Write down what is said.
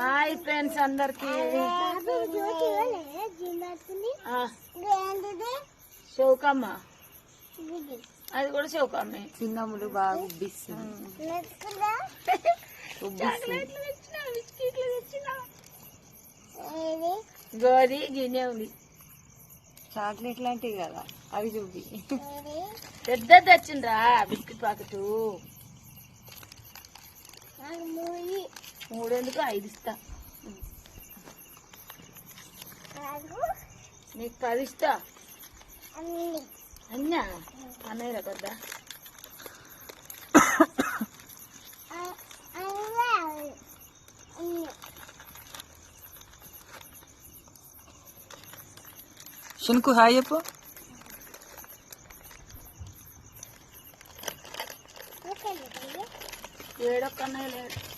Hi friends అందరికి. చౌకమ్మ అది కూడా చౌకమ్మే చిన్నములు బాగా ఉబ్బిస్తుంది. గోది గిన్నె ఉంది. చాక్లెట్ లాంటివి కదా అవి చూపి. పెద్ద తెచ్చిండ్రా బిస్కెట్ ప్యాకెట్. మూడేందుకు? ఐదు ఇస్తా. నీకు పది ఇస్తా. అన్నా? అన్నయ్య పెద్ద శనుకు హాయ్ చెప్పు. ఏడొక్క అన్నయ్య లేడు.